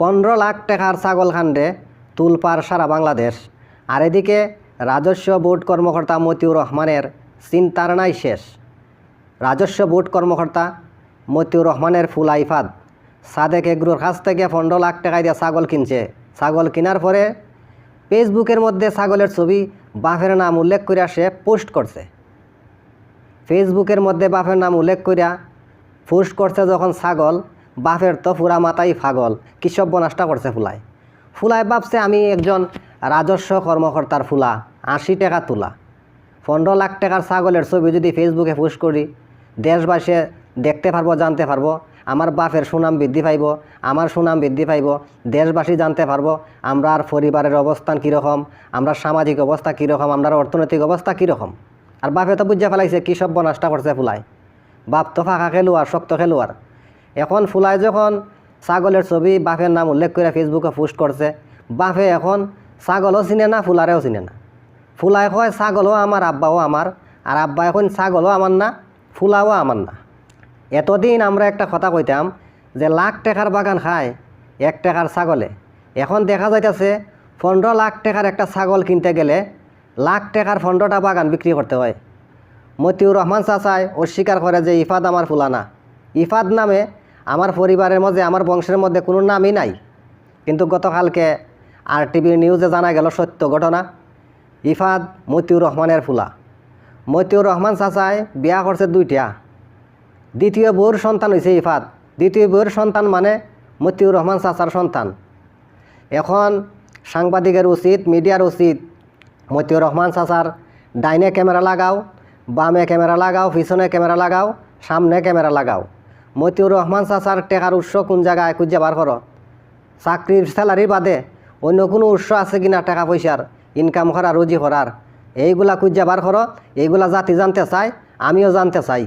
পনেরো লাখ টাকার ছাগল খান্ডে তুলপার সারা বাংলাদেশ। আর এদিকে রাজস্ব বোর্ড কর্মকর্তা মতিউর রহমানের চিন্তার নাই শেষ। রাজস্ব বোর্ড কর্মকর্তা মতিউর রহমানের ফুল আইফাদ সাদেক এগ্রোর কাছ থেকে পনেরো লাখ টাকায় দিয়ে ছাগল কিনছে। ছাগল কেনার পরে ফেসবুকের মধ্যে ছাগলের ছবি বাফের নাম উল্লেখ করিয়া সে পোস্ট করছে। ফেসবুকের মধ্যে বাপের নাম উল্লেখ করিয়া পোস্ট করছে যখন ছাগল বাপের তো পুরা মাথাই ফাগল কি সব বনাসটা করছে ফুলায়? ফুলায় ভাবছে আমি একজন রাজস্ব কর্মকর্তার ফুলা, আশি টাকা তোলা। পনেরো লাখ টাকার ছাগলের ছবি যদি ফেসবুকে পোস্ট করি, দেশবাসী দেখতে পারব, জানতে পারব, আমার বাপের সুনাম বৃদ্ধি পাইব, আমার সুনাম বৃদ্ধি পাইব, দেশবাসী জানতে পারব, আমরা আর পরিবারের অবস্থান কীরকম, আমরা সামাজিক অবস্থা কীরকম, আমরা অর্থনৈতিক অবস্থা কীরকম? আর বাপে তো বুঝে ফেলাইছে কী সব বনাসটা করছে ফুলায়? বাপ তো ফাঁকা খেলোয়ার শক্ত খেলোয়ার এখন ফুলায় যখন ছাগলের ছবি বাপের নাম উল্লেখ করে ফেসবুকে পোস্ট করছে, বাপে এখন ছাগলও চিনে না, ফুলারেও চিনে না। ফুলায় কয়, ছাগলও আমার, আব্বাও আমার, আর আব্বা এখন ছাগলও আমার না, ফুলাও আমার না। এতদিন আমরা একটা কথা কইতাম যে লাখ টাকার বাগান খায় এক টাকার ছাগলে। এখন দেখা যাইতেছে পনেরো লাখ টাকার একটা ছাগল কিনতে গেলে লাখ টাকার পনেরোটা বাগান বিক্রি করতে হয়। মতিউর রহমান চাচায় অস্বীকার করে যে ইফাদ আমার ফুলানা। ইফাদ নামে আমার পরিবারের মধ্যে, আমার বংশের মধ্যে কোনো নামই নাই। কিন্তু গতকালকে আর টিভির নিউজে জানা গেল সত্য ঘটনা। ইফাদ মতিউর রহমানের ফুলা। মতিউর রহমান চাচায় বিয়া করছে দুইটা। দ্বিতীয় বউর সন্তান হয়েছে ইফাত দ্বিতীয় বউর সন্তান মানে মতিউর রহমান চাচার সন্তান। এখন সাংবাদিকের উচিত, মিডিয়ার উচিত, মতিউর রহমান চাচার ডাইনে ক্যামেরা লাগাও, বামে ক্যামেরা লাগাও, পিছনে ক্যামেরা লাগাও, সামনে ক্যামেরা লাগাও। মতিউর রহমান চাচার টেকার উৎস কোন জায়গায় খুঁজে বার করো চাকরির স্যালারি বাদে অন্য কোনো উৎস আছে কিনা টাকা পয়সার ইনকাম করার রুজি করার এইগুলা খুঁজে বার করো এইগুলা জাতি জানতে চাই, আমিও জানতে চাই।